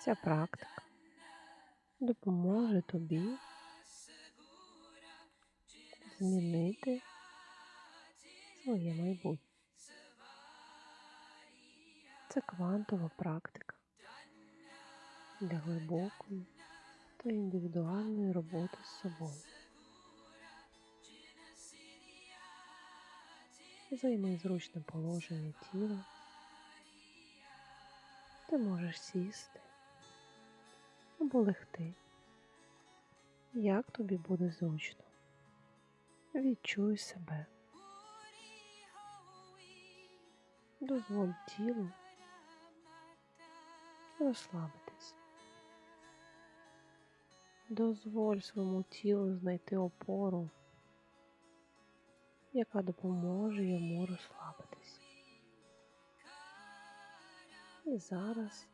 Ця практика допоможе тобі змінити своє майбутнє. Це квантова практика для глибокої та індивідуальної роботи з собою. Займи зручне положення тіла. Ти можеш сісти або легти, як тобі буде зручно. Відчуй себе. Дозволь тілу розслабитись. Дозволь своєму тілу знайти опору, яка допоможе йому розслабитись. І зараз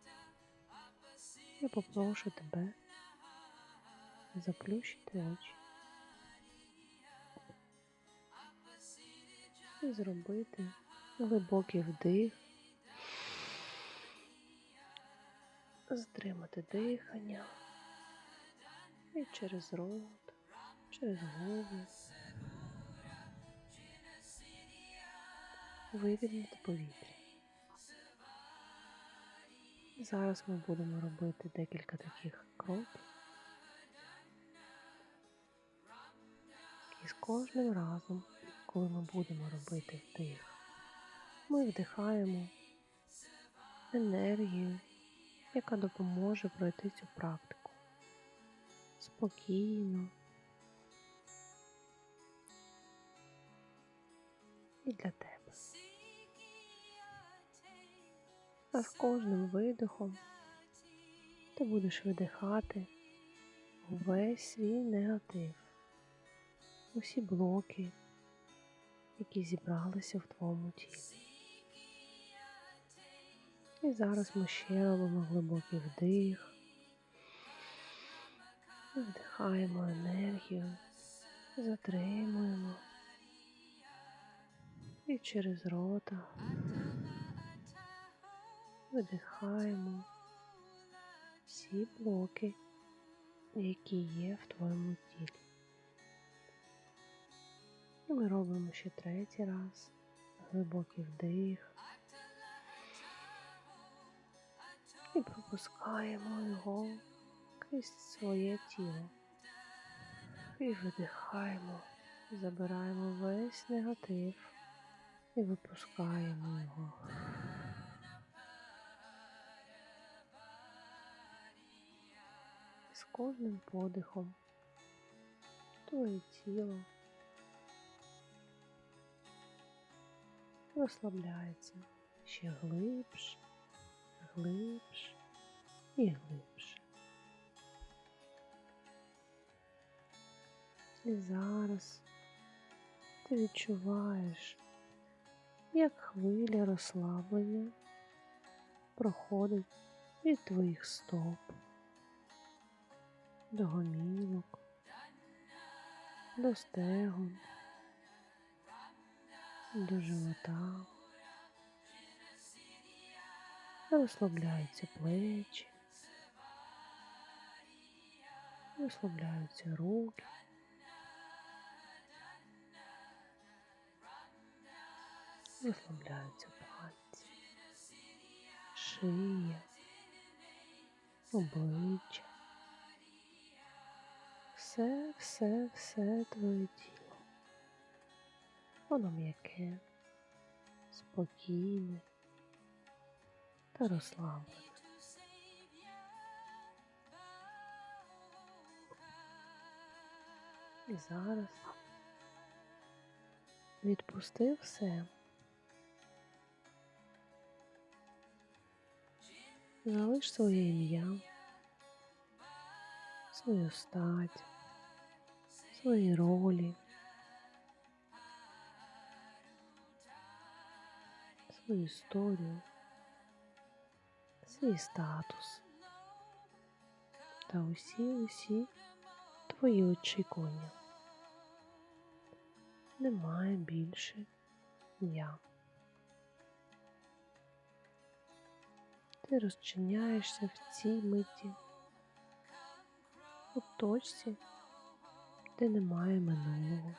я попрошу тебе заплющити очі і зробити глибокий вдих, стримати дихання. І через рот, через губи вивільнити повітря. Зараз ми будемо робити декілька таких кроків. І з кожним разом, коли ми будемо робити вдих, ми вдихаємо енергію, яка допоможе пройти цю практику спокійно і для тебе. А з кожним видихом. Ти будеш видихати увесь свій негатив, усі блоки, які зібралися в твоєму тілі. І зараз ми ще робимо глибокий вдих, вдихаємо енергію, затримуємо. І через рота видихаємо всі блоки, які є в твоєму тілі. І ми робимо ще третій раз глибокий вдих і пропускаємо його крізь своє тіло. І видихаємо, забираємо весь негатив і випускаємо його. Кожним подихом твоє тіло розслабляється ще глибше, глибше і глибше. І зараз ти відчуваєш, як хвиля розслаблення проходить від твоїх стоп до гомілок, до стегон, до живота. Розслабляються плечі, розслабляються руки. Розслабляються пальці, шия, обличчя все, все, все твоє тіло. Воно м'яке, спокійне та розслаблене. І зараз відпусти все. Залиш своє ім'я, свою стать свої ролі, свою історію, свій статус та усі усі твої очікування. Немає більше я. Ти розчиняєшся в цій миті, у точці, де немає минулого,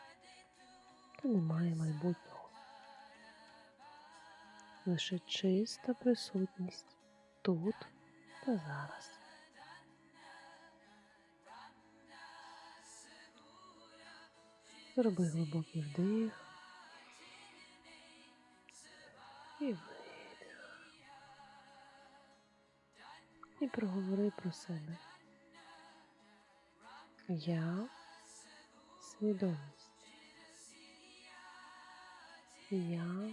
де немає майбутнього. Лише чиста присутність тут та зараз. Зроби глибокий вдих і видих. І проговори про себе. Я свідомість. Я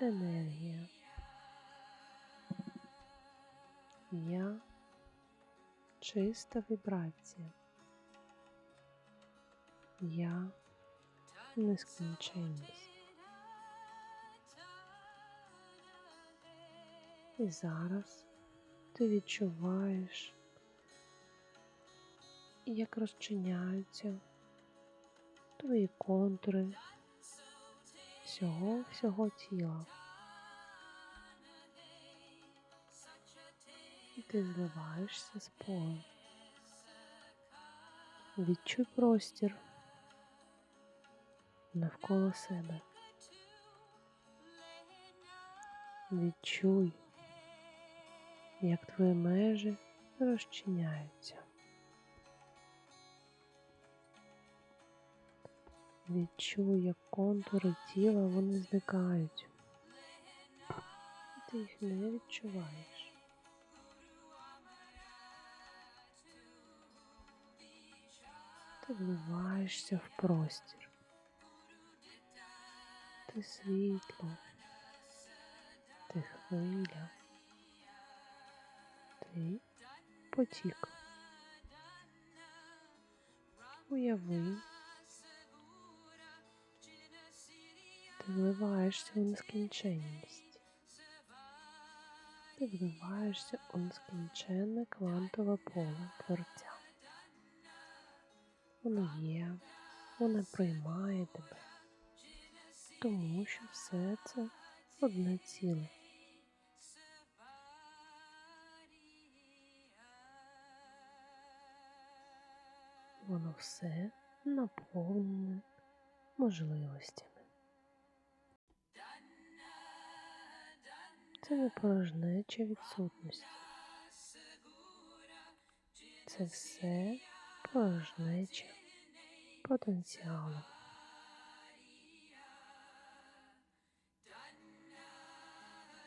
енергія. Я чиста вібрація. Я нескінченність. І зараз ти відчуваєш, як розчиняються твої контури всього всього тіла. І ти зливаєшся з полем. Відчуй простір навколо себе. Відчуй, як твої межі розчиняються. Відчуй, як контури тіла вони зникають. Ти їх не відчуваєш. Ти вливаєшся в простір. Ти світло, ти хвиля, ти потік. Уяви, ти вливаєшся у нескінченність. Ти вливаєшся у нескінченне квантове поле творця. Воно є, воно приймає тебе, тому що все це одне ціле. Воно все наповнене можливостями. Це порожнеча відсутності. Це все порожнеча потенціалу.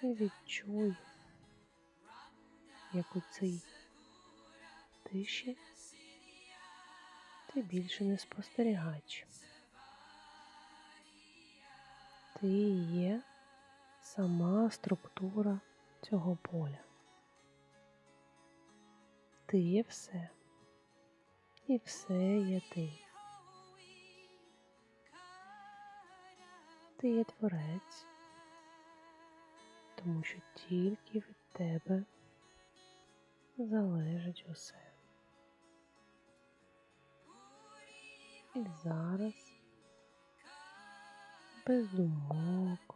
І відчуй, як у цій тиші ти більше не спостерігач. Ти є сама структура цього поля. Ти є все, і все є ти. Ти є творець, тому що тільки від тебе залежить усе. І зараз без думок,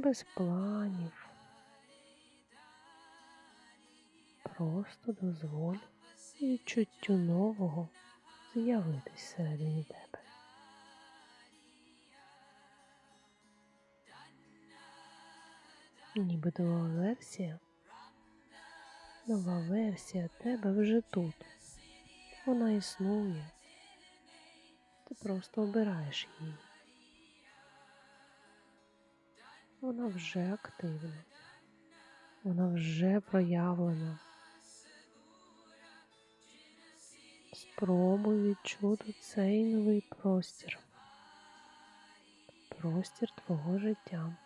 без планів. Просто дозволь відчуттю нового з'явитись всередині тебе. Ніби нова версія, нова версія тебе вже тут. Вона існує. Ти просто обираєш її. Вона вже активна, вона вже проявлена. Спробуй відчути цей новий простір, простір твого життя,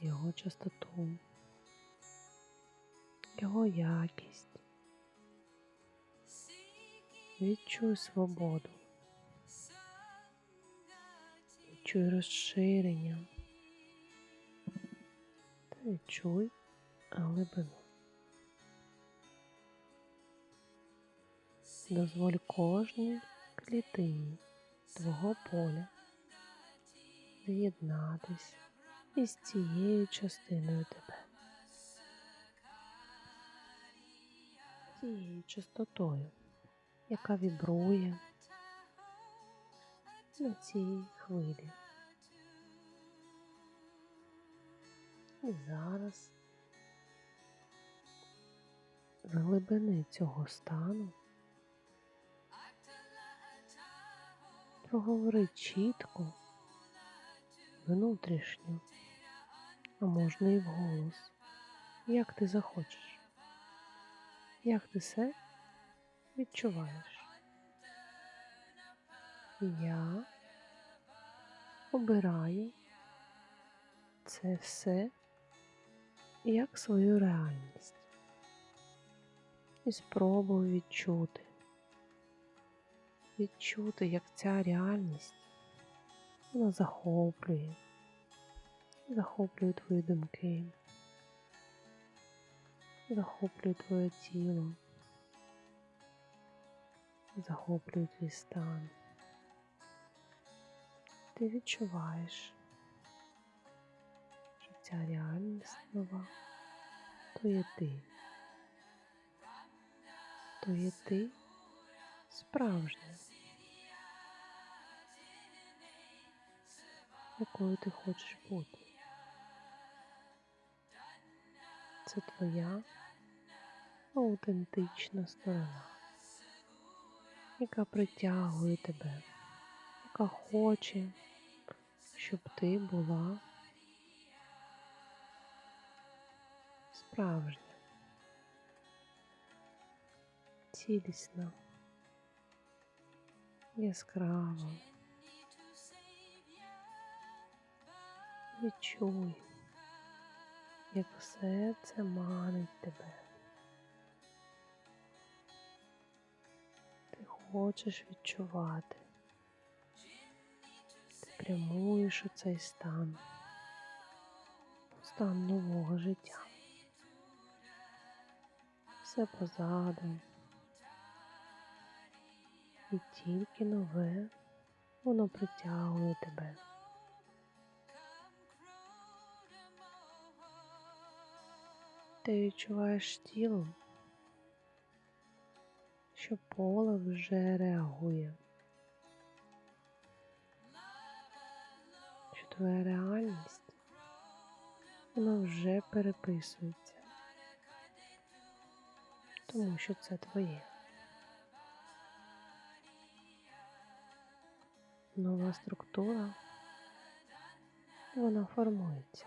його частоту, його якість. Відчуй свободу, відчуй розширення та відчуй глибину. Дозволь кожній клітині твого поля з'єднатись із цією частиною тебе, цією частотою, яка вібрує на цій хвилі. І зараз з глибини цього стану проговори чітко, внутрішньо, а можна і вголос, як ти захочеш, як ти все відчуваєш. Я обираю це все як свою реальність і спробую відчути, відчути, як ця реальність вона захоплює, захоплює твої думки, захоплює твоє тіло, захоплює твій стан. Ти відчуваєш, що ця реальність нова? То є ти. То є ти справжня, якою ти хочеш бути. Це твоя аутентична сторона, яка притягує тебе, яка хоче, щоб ти була справжня. цілісна, яскрава. Відчуй, як все це манить тебе. Ти хочеш відчувати, ти прямуєш у цей стан, стан нового життя. Все позаду і тільки нове воно притягує тебе. Ти відчуваєш тілом, що поле вже реагує, твоя реальність вона вже переписується, тому що це твоє. нова структура, вона формується,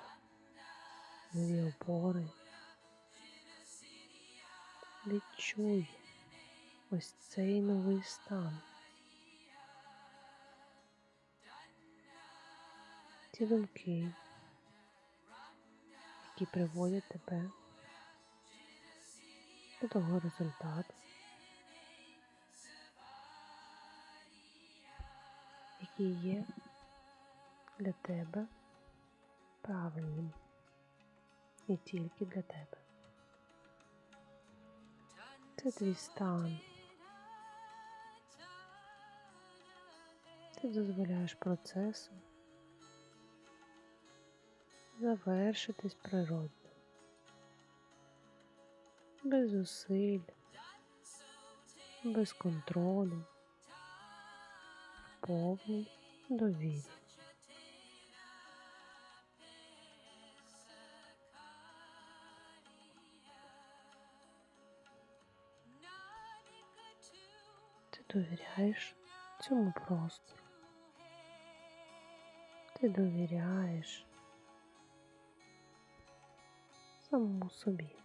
нові опори. Відчуй ось цей новий стан. Ті думки, які приводять тебе до того результату. які є для тебе правильним і тільки для тебе. Це твій стан. Ти дозволяєш процесу завершитись природно, без зусиль, без контролю повній довірі. Ти довіряєш цьому простору. Ти довіряєш самому собі,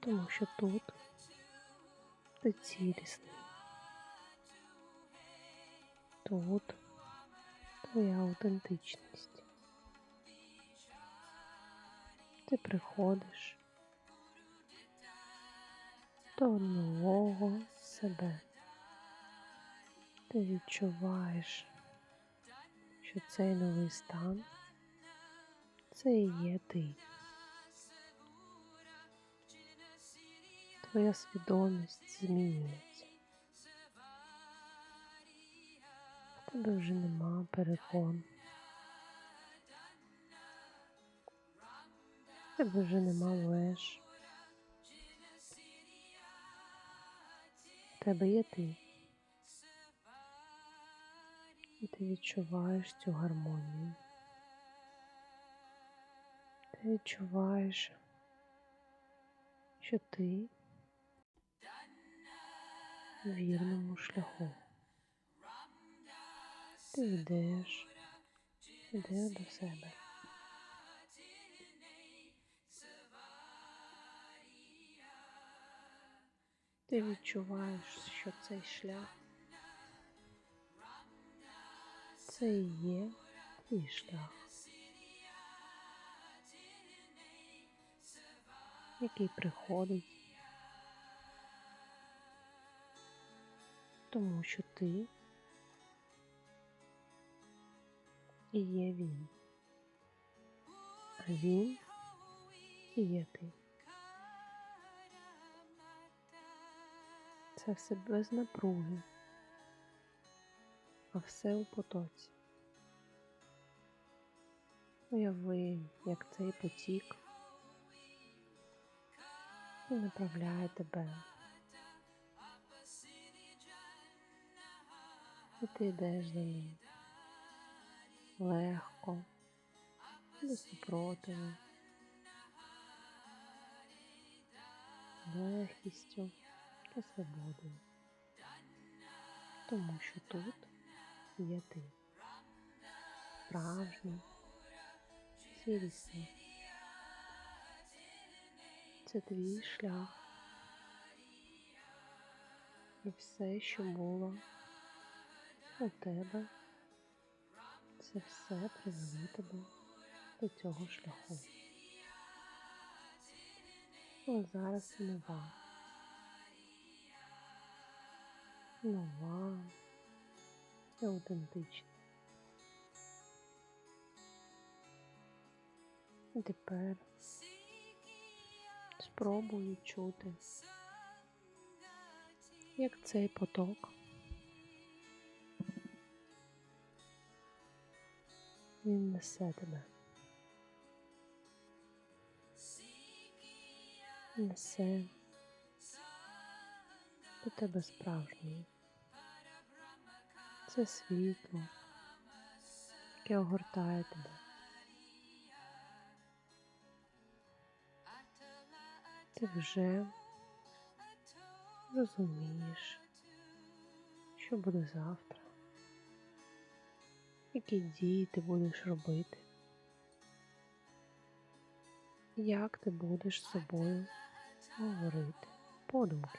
тому що тут ти цілісний. Тут твоя аутентичність. Ти приходиш до нового себе. Ти відчуваєш, що цей новий стан це і є ти. Твоя свідомість змінюється. У тебе вже нема перепон. В Тебе вже нема меж. В тебе є ти. І ти відчуваєш цю гармонію. Ти відчуваєш, що ти в вірному шляху. Ти йдеш, йдеш до себе. Ти відчуваєш, що цей шлях це і є твій шлях, який приходить, тому що ти і є він, а він і є ти. Це все без напруги, а все у потоці. Уяви, як цей потік направляє тебе. І ти йдеш за ним. Легко, без супротиву, легкістю та свободою, тому що тут є ти, справжній, цілісний. Це твій шлях. І все, що було у тебе, це все привело тебе до цього шляху. От зараз нова. Нова і аутентична. Тепер спробуй відчути, як цей поток він несе тебе. Несе до тебе справжньої. Це світло, яке огортає тебе. Ти вже розумієш, що буде завтра, які дії ти будеш робити, як ти будеш з собою говорити подумки.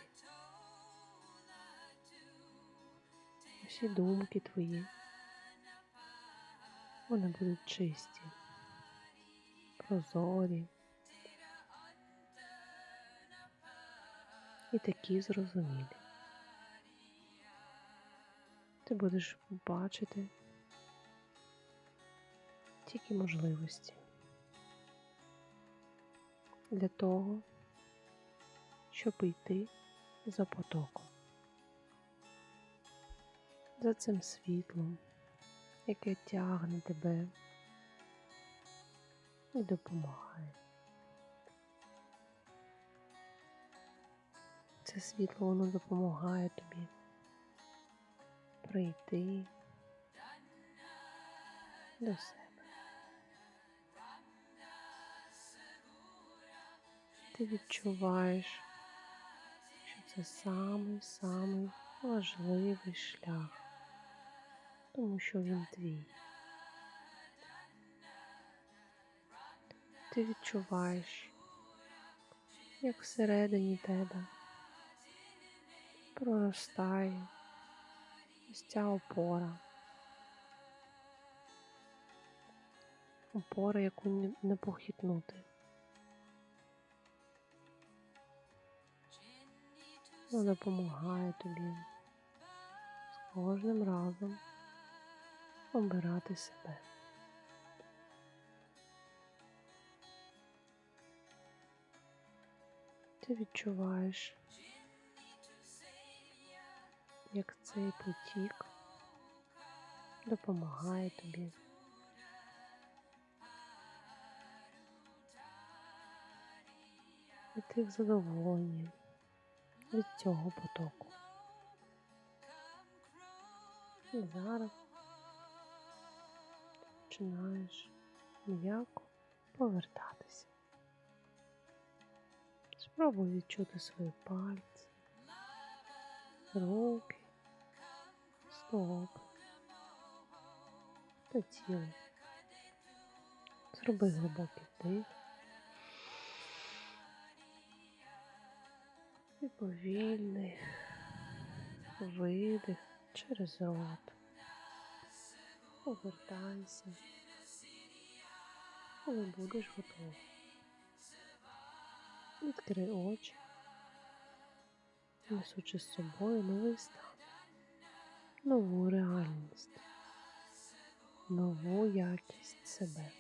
Всі думки твої, вони будуть чисті, прозорі і такі зрозумілі. Ти будеш бачити тільки можливості для того, щоб йти за потоком, за цим світлом, яке тягне тебе і допомагає. Це світло воно допомагає тобі прийти до себе. Ти відчуваєш, що це самий-самий важливий шлях, тому що він твій. Ти відчуваєш, як всередині тебе проростає ось ця опора. Опора, яку не похитнути. Вона допомагає тобі з кожним разом обирати себе. Ти відчуваєш, як цей потік допомагає тобі. І ти в задоволенні від цього потоку. І зараз починаєш м'яко повертатися. Спробуй відчути свої пальці, руки, стопи та тіло. Зроби глибокий вдих і повільний видих через рот. Повертайся, коли будеш готовий. Відкрий очі, несучи з собою новий стан, нову реальність, нову якість себе.